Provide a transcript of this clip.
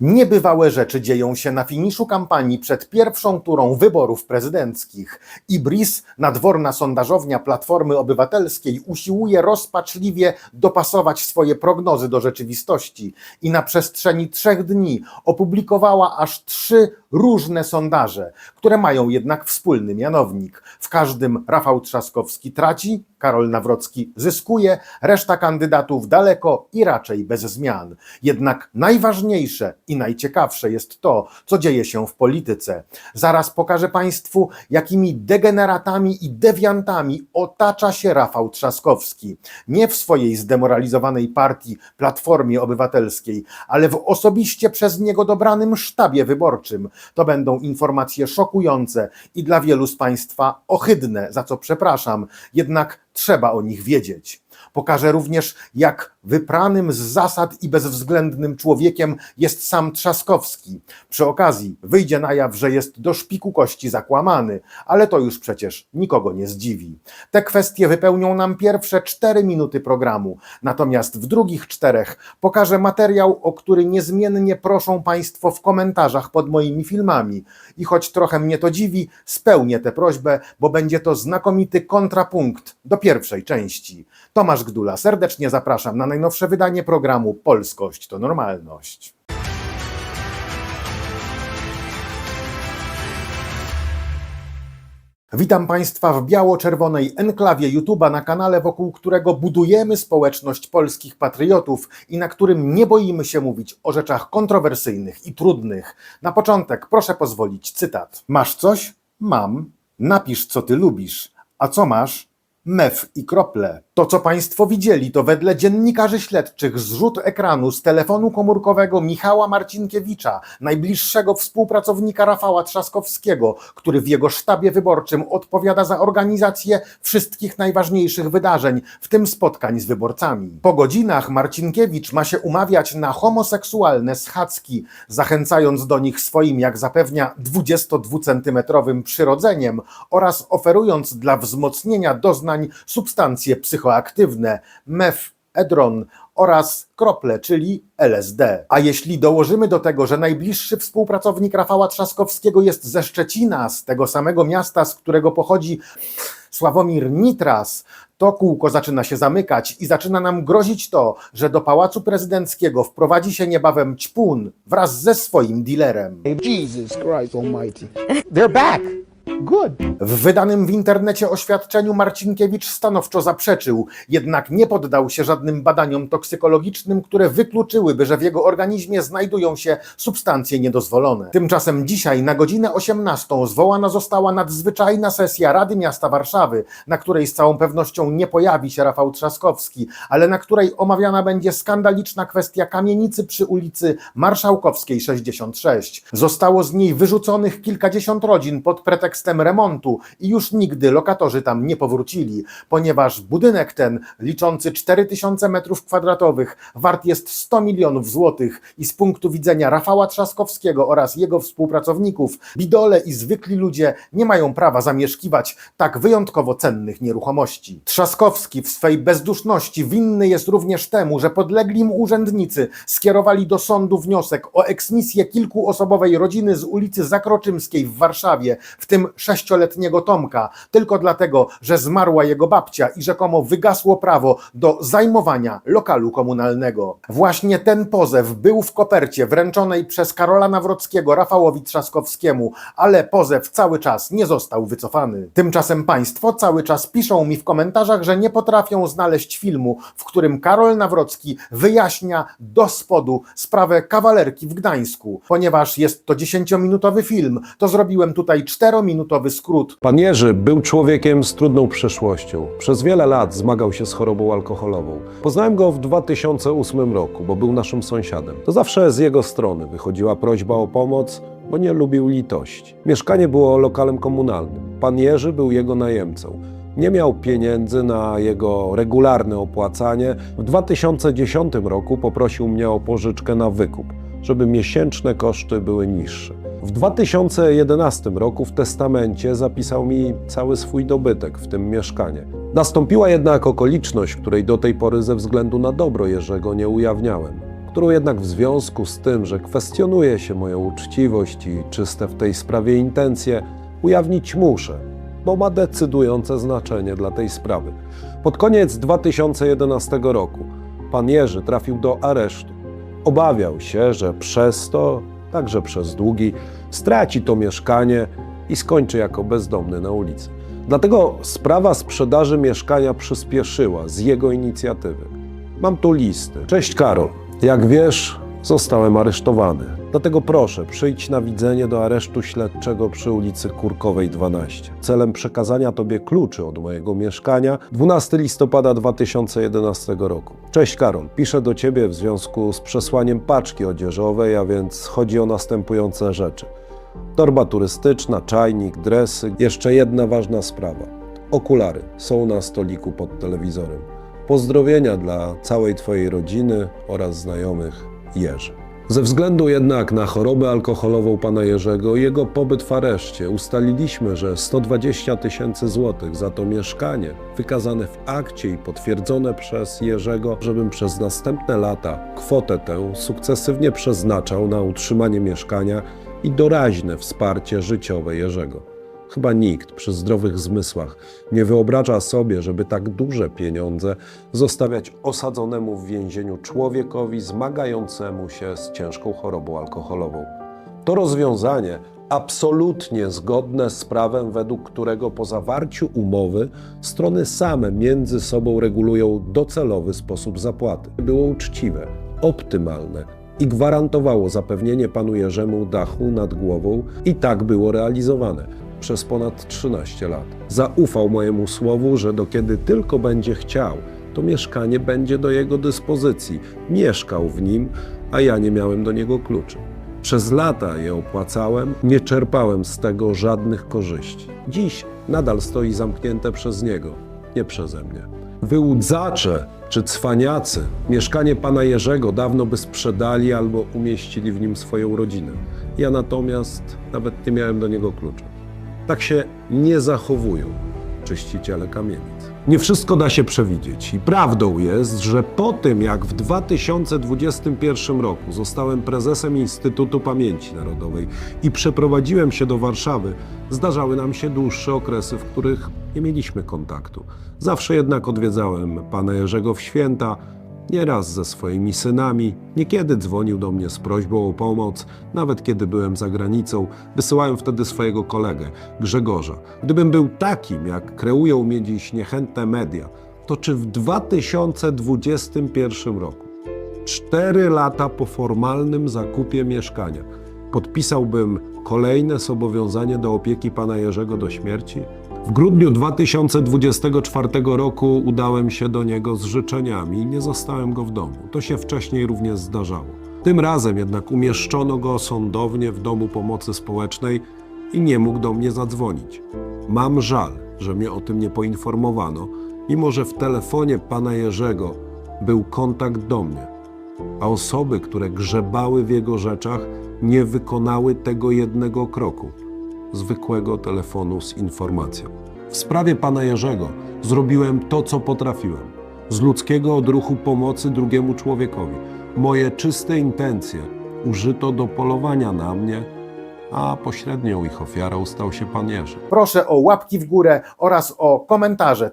Niebywałe rzeczy dzieją się na finiszu kampanii przed pierwszą turą wyborów prezydenckich. Ibris, nadworna sondażownia Platformy Obywatelskiej, usiłuje rozpaczliwie dopasować swoje prognozy do rzeczywistości i na przestrzeni trzech dni opublikowała aż trzy różne sondaże, które mają jednak wspólny mianownik. W każdym Rafał Trzaskowski traci, Karol Nawrocki zyskuje, reszta kandydatów daleko i raczej bez zmian. Jednak najważniejsze i najciekawsze jest to, co dzieje się w polityce. Zaraz pokażę Państwu, jakimi degeneratami i dewiantami otacza się Rafał Trzaskowski. Nie w swojej zdemoralizowanej partii Platformie Obywatelskiej, ale w osobiście przez niego dobranym sztabie wyborczym. To będą informacje szokujące i dla wielu z Państwa ohydne, za co przepraszam, jednak trzeba o nich wiedzieć. Pokażę również, jak wypranym z zasad i bezwzględnym człowiekiem jest sam Trzaskowski. Przy okazji wyjdzie na jaw, że jest do szpiku kości zakłamany, ale to już przecież nikogo nie zdziwi. Te kwestie wypełnią nam pierwsze cztery minuty programu, natomiast w drugich czterech pokażę materiał, o który niezmiennie proszą Państwo w komentarzach pod moimi filmami. I choć trochę mnie to dziwi, spełnię tę prośbę, bo będzie to znakomity kontrapunkt do pierwszej części. Tomasz Gdula, serdecznie zapraszam na najnowsze wydanie programu Polskość to Normalność. Witam Państwa w biało-czerwonej enklawie YouTube'a, na kanale, wokół którego budujemy społeczność polskich patriotów i na którym nie boimy się mówić o rzeczach kontrowersyjnych i trudnych. Na początek proszę pozwolić cytat. Masz coś? Mam. Napisz, co ty lubisz. A co masz? Mef i krople. To, co Państwo widzieli, to wedle dziennikarzy śledczych zrzut ekranu z telefonu komórkowego Michała Marcinkiewicza, najbliższego współpracownika Rafała Trzaskowskiego, który w jego sztabie wyborczym odpowiada za organizację wszystkich najważniejszych wydarzeń, w tym spotkań z wyborcami. Po godzinach Marcinkiewicz ma się umawiać na homoseksualne schadzki, zachęcając do nich swoim, jak zapewnia, 22-centymetrowym przyrodzeniem oraz oferując dla wzmocnienia doznań substancje psychoaktywne, mef, edron oraz krople, czyli LSD. A jeśli dołożymy do tego, że najbliższy współpracownik Rafała Trzaskowskiego jest ze Szczecina, z tego samego miasta, z którego pochodzi Sławomir Nitras, to kółko zaczyna się zamykać i zaczyna nam grozić to, że do Pałacu Prezydenckiego wprowadzi się niebawem ćpun wraz ze swoim dealerem. Jesus Christ Almighty. They're back. Good. W wydanym w internecie oświadczeniu Marcinkiewicz stanowczo zaprzeczył, jednak nie poddał się żadnym badaniom toksykologicznym, które wykluczyłyby, że w jego organizmie znajdują się substancje niedozwolone. Tymczasem dzisiaj na godzinę 18 zwołana została nadzwyczajna sesja Rady Miasta Warszawy, na której z całą pewnością nie pojawi się Rafał Trzaskowski, ale na której omawiana będzie skandaliczna kwestia kamienicy przy ulicy Marszałkowskiej 66. Zostało z niej wyrzuconych kilkadziesiąt rodzin pod pretekstem remontu i już nigdy lokatorzy tam nie powrócili, ponieważ budynek ten, liczący 4000 metrów kwadratowych, wart jest 100 milionów złotych i z punktu widzenia Rafała Trzaskowskiego oraz jego współpracowników, bidole i zwykli ludzie nie mają prawa zamieszkiwać tak wyjątkowo cennych nieruchomości. Trzaskowski w swej bezduszności winny jest również temu, że podlegli mu urzędnicy skierowali do sądu wniosek o eksmisję kilkuosobowej rodziny z ulicy Zakroczymskiej w Warszawie, w tym sześcioletniego Tomka, tylko dlatego, że zmarła jego babcia i rzekomo wygasło prawo do zajmowania lokalu komunalnego. Właśnie ten pozew był w kopercie wręczonej przez Karola Nawrockiego Rafałowi Trzaskowskiemu, ale pozew cały czas nie został wycofany. Tymczasem państwo cały czas piszą mi w komentarzach, że nie potrafią znaleźć filmu, w którym Karol Nawrocki wyjaśnia do spodu sprawę kawalerki w Gdańsku. Ponieważ jest to 10-minutowy film, to zrobiłem tutaj 4-minutowy skrót. Pan Jerzy był człowiekiem z trudną przeszłością. Przez wiele lat zmagał się z chorobą alkoholową. Poznałem go w 2008 roku, bo był naszym sąsiadem. To zawsze z jego strony wychodziła prośba o pomoc, bo nie lubił litości. Mieszkanie było lokalem komunalnym. Pan Jerzy był jego najemcą. Nie miał pieniędzy na jego regularne opłacanie. W 2010 roku poprosił mnie o pożyczkę na wykup, żeby miesięczne koszty były niższe. W 2011 roku w testamencie zapisał mi cały swój dobytek, w tym mieszkanie. Nastąpiła jednak okoliczność, której do tej pory ze względu na dobro Jerzego nie ujawniałem. którą jednak w związku z tym, że kwestionuje się moją uczciwość i czyste w tej sprawie intencje, ujawnić muszę, bo ma decydujące znaczenie dla tej sprawy. Pod koniec 2011 roku pan Jerzy trafił do aresztu. Obawiał się, że przez to, także przez długi, straci to mieszkanie i skończy jako bezdomny na ulicy. Dlatego sprawa sprzedaży mieszkania przyspieszyła z jego inicjatywy. Mam tu listy. Cześć Karol. Jak wiesz, zostałem aresztowany. Dlatego proszę, przyjdź na widzenie do aresztu śledczego przy ulicy Kurkowej 12. Celem przekazania Tobie kluczy od mojego mieszkania 12 listopada 2011 roku. Cześć Karol, piszę do Ciebie w związku z przesłaniem paczki odzieżowej, a więc chodzi o następujące rzeczy. Torba turystyczna, czajnik, dresy. Jeszcze jedna ważna sprawa. Okulary są na stoliku pod telewizorem. Pozdrowienia dla całej Twojej rodziny oraz znajomych Jerzy. Ze względu jednak na chorobę alkoholową pana Jerzego i jego pobyt w areszcie ustaliliśmy, że 120 tysięcy złotych za to mieszkanie, wykazane w akcie i potwierdzone przez Jerzego, żebym przez następne lata kwotę tę sukcesywnie przeznaczał na utrzymanie mieszkania i doraźne wsparcie życiowe Jerzego. Chyba nikt przy zdrowych zmysłach nie wyobraża sobie, żeby tak duże pieniądze zostawiać osadzonemu w więzieniu człowiekowi zmagającemu się z ciężką chorobą alkoholową. To rozwiązanie absolutnie zgodne z prawem, według którego po zawarciu umowy strony same między sobą regulują docelowy sposób zapłaty. Było uczciwe, optymalne i gwarantowało zapewnienie panu Jerzemu dachu nad głową i tak było realizowane przez ponad 13 lat. Zaufał mojemu słowu, że do kiedy tylko będzie chciał, to mieszkanie będzie do jego dyspozycji. Mieszkał w nim, a ja nie miałem do niego kluczy. Przez lata je opłacałem, nie czerpałem z tego żadnych korzyści. Dziś nadal stoi zamknięte przez niego, nie przeze mnie. Wyłudzacze czy cwaniacy mieszkanie pana Jerzego dawno by sprzedali albo umieścili w nim swoją rodzinę. Ja natomiast nawet nie miałem do niego klucza. Tak się nie zachowują czyściciele kamienic. Nie wszystko da się przewidzieć i prawdą jest, że po tym jak w 2021 roku zostałem prezesem Instytutu Pamięci Narodowej i przeprowadziłem się do Warszawy, zdarzały nam się dłuższe okresy, w których nie mieliśmy kontaktu. Zawsze jednak odwiedzałem pana Jerzego w święta, Nieraz ze swoimi synami, niekiedy dzwonił do mnie z prośbą o pomoc, nawet kiedy byłem za granicą, wysyłałem wtedy swojego kolegę, Grzegorza. Gdybym był takim, jak kreują mnie dziś niechętne media, to czy w 2021 roku, cztery lata po formalnym zakupie mieszkania, podpisałbym kolejne zobowiązanie do opieki pana Jerzego do śmierci? W grudniu 2024 roku udałem się do niego z życzeniami i nie zastałem go w domu. To się wcześniej również zdarzało. Tym razem jednak umieszczono go sądownie w domu pomocy społecznej i nie mógł do mnie zadzwonić. Mam żal, że mnie o tym nie poinformowano, mimo że w telefonie pana Jerzego był kontakt do mnie a osoby, które grzebały w jego rzeczach, nie wykonały tego jednego kroku zwykłego telefonu z informacją. W sprawie pana Jerzego zrobiłem to, co potrafiłem. Z ludzkiego odruchu pomocy drugiemu człowiekowi. Moje czyste intencje użyto do polowania na mnie, a pośrednią ich ofiarą stał się pan Jerzy. Proszę o łapki w górę oraz o komentarze.